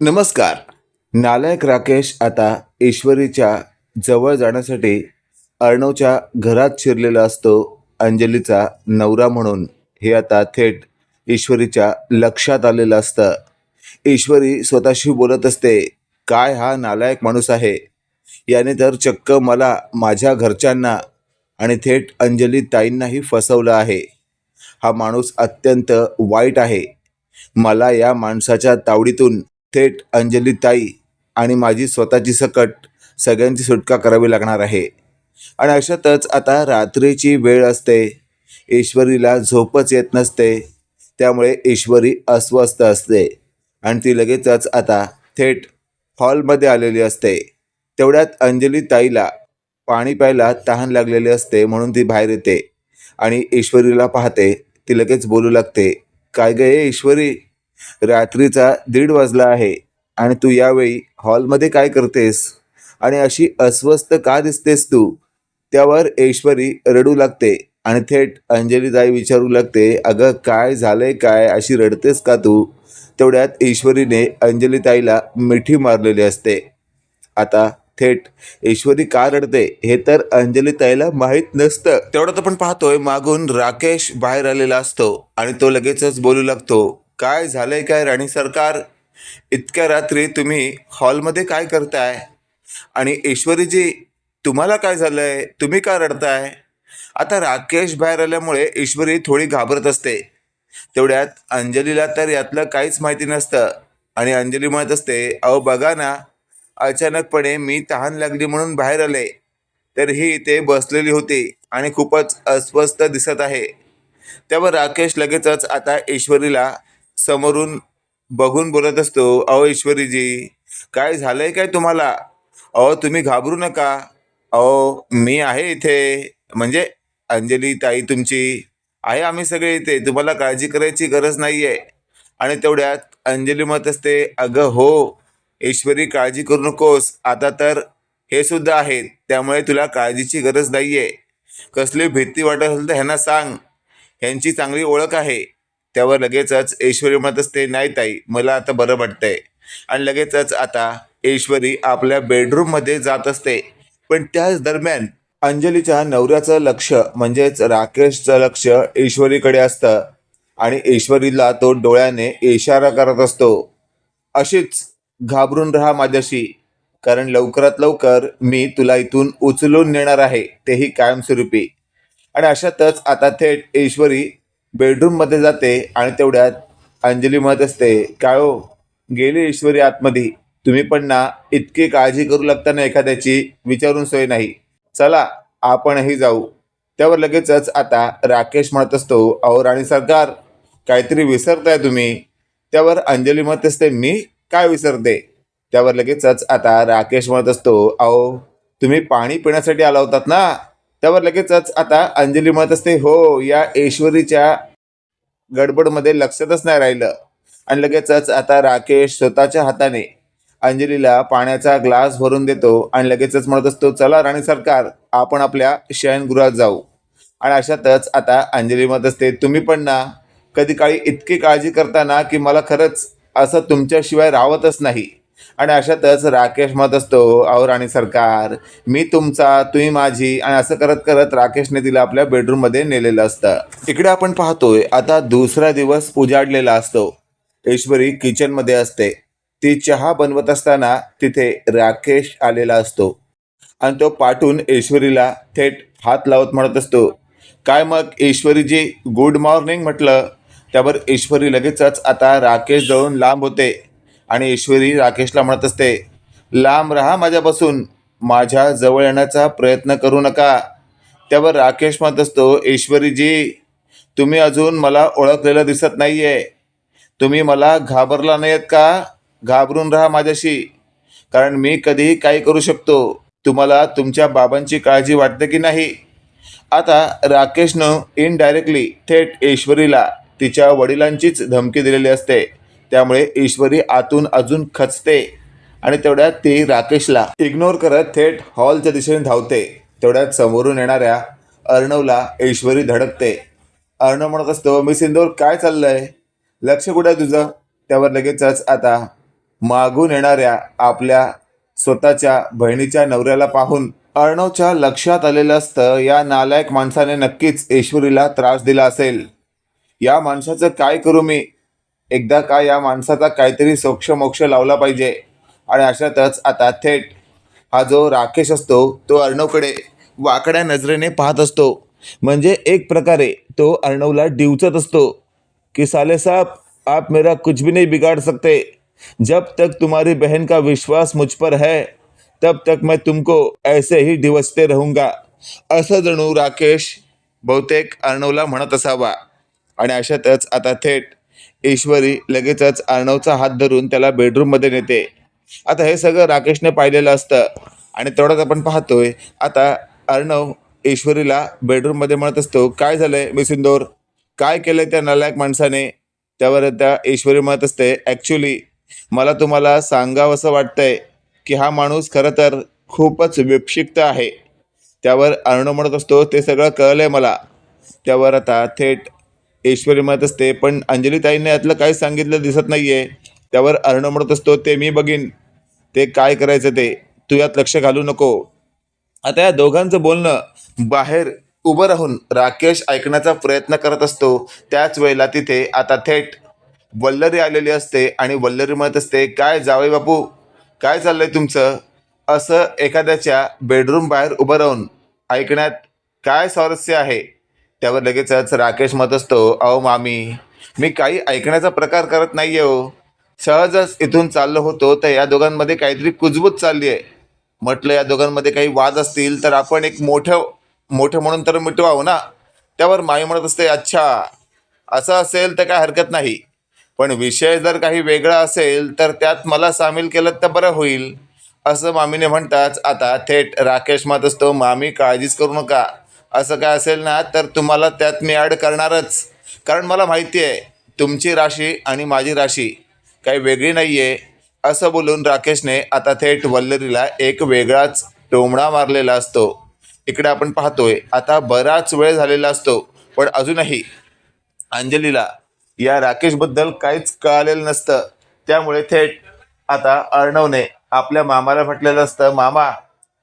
नमस्कार. नालायक राकेश आता ईश्वरीच्या जवळ जाण्यासाठी अर्णवच्या घरात शिरलेला असतो अंजलीचा नवरा म्हणून. हे आता थेट ईश्वरीच्या लक्षात आलेलं असतं. ईश्वरी स्वतःशी बोलत असते काय हा नालायक माणूस आहे? याने तर चक्क मला माझ्या घरच्यांना आणि थेट अंजली ताईंनाही फसवलं आहे. हा माणूस अत्यंत वाईट आहे. मला या माणसाच्या तावडीतून थेट अंजली ताई आणि माझी स्वतःची सकट सगळ्यांची सुटका करावी लागणार आहे. आणि अशातच आता रात्रीची वेळ असते. ईश्वरीला झोपच येत नसते. त्यामुळे ईश्वरी अस्वस्थ असते. आणि ती लगेचच आता थेट हॉलमध्ये आलेली असते. तेवढ्यात अंजली ताईला पाणी प्यायला तहान लागलेली असते म्हणून ती बाहेर येते. आणि ईश्वरीला पाहते. ती लगेच बोलू लागते. काय गे ईश्वरी? रात्रीचा दीड वाजला आहे आणि तू यावेळी हॉलमध्ये काय करतेस? आणि अशी अस्वस्थ का दिसतेस तू? त्यावर ऐश्वरी रडू लागते आणि थेट अंजलीताई विचारू लागते अगं काय झालंय काय? अशी रडतेस का तू? तेवढ्यात ईश्वरीने अंजलीताईला मिठी मारलेली असते. आता थेट ईश्वरी का रडते हे तर अंजलीताईला माहीत नसतं. तेवढं तर आपण पाहतोय मागून राकेश बाहेर आलेला असतो आणि तो लगेचच बोलू लागतो. काय झालं आहे काय राणी सरकार? इतक्या रात्री तुम्ही हॉलमध्ये काय करताय? आणि ईश्वरीजी तुम्हाला काय झालं आहे तुम्ही का रडताय? आता राकेश बाहेर आल्यामुळे ईश्वरी थोडी घाबरत असते. तेवढ्यात अंजलीला तर यातलं काहीच माहिती नसतं. आणि अंजली म्हणत असते अहो बघा ना अचानकपणे मी तहान लागली म्हणून बाहेर आले. तर ही इथे बसलेली होती आणि खूपच अस्वस्थ दिसत आहे. त्यावर राकेश लगेचच आता ईश्वरीला समोरून बघून बोलत असतो अहो ईश्वरीजी काय झालंय काय तुम्हाला? अहो तुम्ही घाबरू नका. अहो मी आहे इथे. म्हणजे अंजली ताई तुमची आहे आम्ही सगळे इथे. तुम्हाला काळजी करायची गरज नाही आहे आणि तेवढ्यात अंजली मत असते अगं हो ईश्वरी काळजी करू नकोस. आता तर हे सुद्धा आहेत त्यामुळे तुला काळजीची गरज नाही आहे कसली भीती वाटत असेल तर ह्यांना सांग. ह्यांची चांगली ओळख आहे. त्यावर लगेचच ऐश्वरी म्हणत असते नाही ताई मला आता बरं वाटतंय. आणि लगेचच आता ऐश्वरी आपल्या बेडरूममध्ये जात असते. पण त्याच दरम्यान अंजलीच्या नवऱ्याचं लक्ष म्हणजेच राकेशचं लक्ष ईश्वरीकडे असतं. आणि ईश्वरीला तो डोळ्याने इशारा करत असतो. अशीच घाबरून राहा माझ्याशी कारण लवकरात लवकर मी तुला इथून उचलून नेणार आहे तेही कायमस्वरूपी. आणि अशातच आता थेट ईश्वरी बेडरूममध्ये जाते आणि तेवढ्यात अंजली म्हणत असते काय हो? गेली ईश्वरी आतमध्ये. तुम्ही पण ना इतकी काळजी करू लागता ना एखाद्याची विचारून सोय नाही. चला आपणही जाऊ. त्यावर लगेचच आता राकेश म्हणत असतो अहो राणी सरकार काहीतरी विसरताय तुम्ही. त्यावर अंजली म्हणत असते मी काय विसरते? त्यावर लगेचच आता राकेश म्हणत असतो अहो तुम्ही पाणी पिण्यासाठी आला होतात ना? त्यावर लगेचच आता अंजली म्हणत असते हो या ऐश्वरीच्या गडबडमध्ये लक्षातच नाही राहिलं. आणि लगेचच आता राकेश स्वतःच्या हाताने अंजलीला पाण्याचा ग्लास भरून देतो आणि लगेचच म्हणत असतो चला राणी सरकार आपण आपल्या शयनगृहात जाऊ. आणि अशातच आता अंजली म्हणत असते तुम्ही पण ना कधी काळी इतकी काळजी करता ना की मला खरंच असं तुमच्याशिवाय राहतच नाही. आणि अशातच राकेश म्हणत असतो अहो राणी सरकार मी तुमचा तुम्ही माझी आणि असं करत करत राकेशने तिला आपल्या बेडरूममध्ये नेलेलं असतं. इकडे आपण पाहतोय आता दुसरा दिवस उजाडलेला असतो. ईश्वरी किचनमध्ये असते. ती चहा बनवत असताना तिथे राकेश आलेला असतो. आणि तो पाठून ईश्वरीला थेट हात लावत म्हणत असतो काय मग ईश्वरीजी गुड मॉर्निंग म्हटलं. त्यावर ईश्वरी लगेचच आता राकेश जवळून लांब होते. आणि ईश्वरी राकेशला म्हणत असते लांब राहा माझ्यापासून माझ्या जवळ येण्याचा प्रयत्न करू नका. त्यावर राकेश म्हणत असतो ईश्वरीजी तुम्ही अजून मला ओळखलेलं दिसत नाही आहे तुम्ही मला घाबरला नाहीत का? घाबरून राहा माझ्याशी कारण मी कधीही काही करू शकतो. तुम्हाला तुमच्या बाबांची काळजी वाटते की नाही? आता राकेशनं इनडायरेक्टली थेट ईश्वरीला तिच्या वडिलांचीच धमकी दिलेली असते. त्यामुळे ईश्वरी आतून अजून खचते. आणि तेवढ्यात ती राकेशला इग्नोर करत थेट हॉलच्या दिशेने धावते. तेवढ्यात समोरून येणाऱ्या अर्णवला ईश्वरी धडकते. अर्णव म्हणत असतो मी सिंधूर काय चाललंय? लक्ष कुठं आहे तुझं? त्यावर लगेचच आता मागून येणाऱ्या आपल्या स्वतःच्या बहिणीच्या नवऱ्याला पाहून अर्णवच्या लक्षात आलेलं असतं या नालायक माणसाने नक्कीच ईश्वरीला त्रास दिला असेल. या माणसाचं काय करू मी? एकदा का या माणसाचा काहीतरी सोक्ष मोक्ष लावला पाहिजे? आणि अशातच आता थेट हा जो राकेश असतो तो अर्णवकडे वाकड्या नजरेने पाहत असतो. म्हणजे एक प्रकारे तो अर्णवला डिवचत असतो कि साले साहब आप मेरा कुछ भी नहीं बिगाड़ सकते. जब तक तुम्हारी बहन का विश्वास मुझ पर है तब तक मैं तुमको ऐसे ही डिवचते रहूंगा. असं जणू राकेश बहुतेक अर्णवला म्हणत असावा. आणि अशातच आता थेट ईश्वरी लगेचच अर्णवचा हात धरून त्याला बेडरूममध्ये नेते. आता हे सगळं राकेशने पाहिलेलं असतं आणि तेवढंच आपण पाहतोय. आता अर्णव ईश्वरीला बेडरूममध्ये म्हणत असतो काय झालंय मी सिंदोर काय केलंय त्या नालायक माणसाने? त्यावर त्या ईश्वरी म्हणत असते ॲक्च्युली मला तुम्हाला सांगावंसं वाटतंय की हा माणूस खरं तर खूपच विक्षिप्त आहे. त्यावर अर्णव म्हणत असतो ते सगळं कळलंय मला. त्यावर आता थेट ऐश्वरी म्हणत असते पण अंजलीताईंना यातलं काही सांगितलं दिसत नाही आहे त्यावर अर्णव म्हणत असतो ते मी बघीन. ते काय करायचं ते? तू यात लक्ष घालू नको. आता या दोघांचं बोलणं बाहेर उभं राहून राकेश ऐकण्याचा प्रयत्न करत असतो. त्याच वेळेला तिथे आता थेट वल्लरी आलेली असते आणि वल्लरी म्हणत असते काय जावे बापू? काय चाललंय तुमचं? असं एखाद्याच्या बेडरूम बाहेर उभं राहून ऐकण्यात काय स्वारस्य आहे? त्यावर लगेचच राकेश मत असतो अहो मामी मी काही ऐकण्याचा प्रकार करत नाही आहे हो. सहजच इथून चाललो होतो तर या दोघांमध्ये काहीतरी कुजबूज चालली आहे. म्हटलं या दोघांमध्ये काही वाद असतील तर आपण एक मोठं मोठं म्हणून तर मिटवावं ना? त्यावर माई म्हणत असते अच्छा असं असेल तर काय हरकत नाही. पण विषय जर काही वेगळा असेल तर त्यात मला सामील केलं तर बरं होईल. असं मामीने म्हणताच आता थेट राकेश मत असतो मामी काळजीच करू नका. असं काय असेल ना तर तुम्हाला त्यात मी ॲड करणारच. कारण मला माहिती आहे तुमची राशी आणि माझी राशी काही वेगळी नाही आहे असं बोलून राकेशने आता थेट वल्लरीला एक वेगळाच टोमणा मारलेला असतो. इकडे आपण पाहतोय आता बराच वेळ झालेला असतो पण अजूनही अंजलीला या राकेशबद्दल काहीच कळालेलं नसतं. त्यामुळे थेट आता अर्णवने आपल्या मामाला म्हटलेलं असतं मामा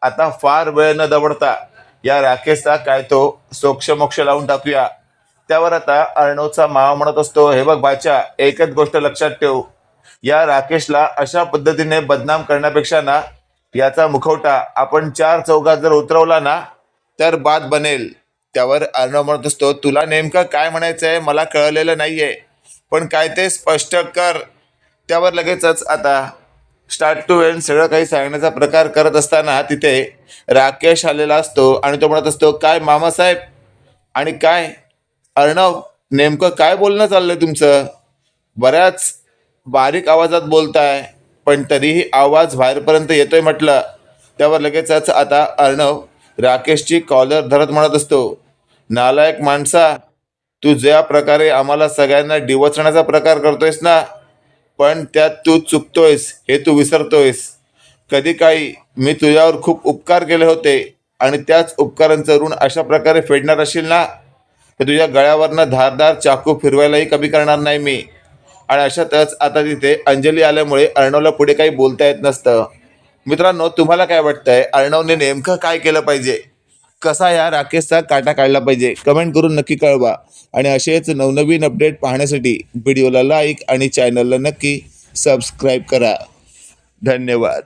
आता फार वेळ न दवडता या राकेशचा काय तो सोक्षमोक्ष लावून टाकूया. त्यावर आता अर्णवचा मावा म्हणत असतो हे बघ बाच्या एकच गोष्ट लक्षात ठेव. या राकेशला अशा पद्धतीने बदनाम करण्यापेक्षा ना याचा मुखवटा आपण चार चौघात जर उतरवला ना तर बाद बनेल. त्यावर अर्णव म्हणत असतो तुला नेमकं काय म्हणायचं आहे मला कळलेलं नाहीये पण काय ते स्पष्ट कर. त्यावर लगेचच आता स्टार्ट टू एंड सगळं काही सांगण्याचा प्रकार करत असताना तिथे राकेश आलेला असतो आणि तो म्हणत असतो काय मामासाहेब आणि काय? अर्णव नेमकं काय बोलणं चाललंय तुमचं? बऱ्याच बारीक आवाजात बोलताय पण तरीही आवाज बाहेरपर्यंत येतोय म्हटलं. त्यावर लगेचच आता अर्णव राकेशची कॉलर धरत म्हणत असतो नालायक माणसा तू ज्या प्रकारे आम्हाला सगळ्यांना डिवचण्याचा प्रकार करतोयस ना पण त्यात तू चुकतोयस हे तू विसरतोयस. कधी काही मी तुझ्यावर खूप उपकार केले होते आणि त्याच उपकारांचं ऋण अशा प्रकारे फेडणार असेल ना तर तुझ्या गळ्यावरनं धारदार चाकू फिरवायलाही कमी करणार नाही मी. आणि अशातच आता तिथे अंजली आल्यामुळे अर्णवला पुढे काही बोलता येत नसतं. मित्रांनो तुम्हाला काय वाटतंय? अर्णवने नेमकं काय केलं पाहिजे? कसा या राकेशचा काटा काढला पाहिजे? कमेंट करून नक्की कळवा. आणि असेच नवनवीन अपडेट पाहण्यासाठी व्हिडिओला लाईक आणि चॅनलला नक्की सबस्क्राईब करा. धन्यवाद.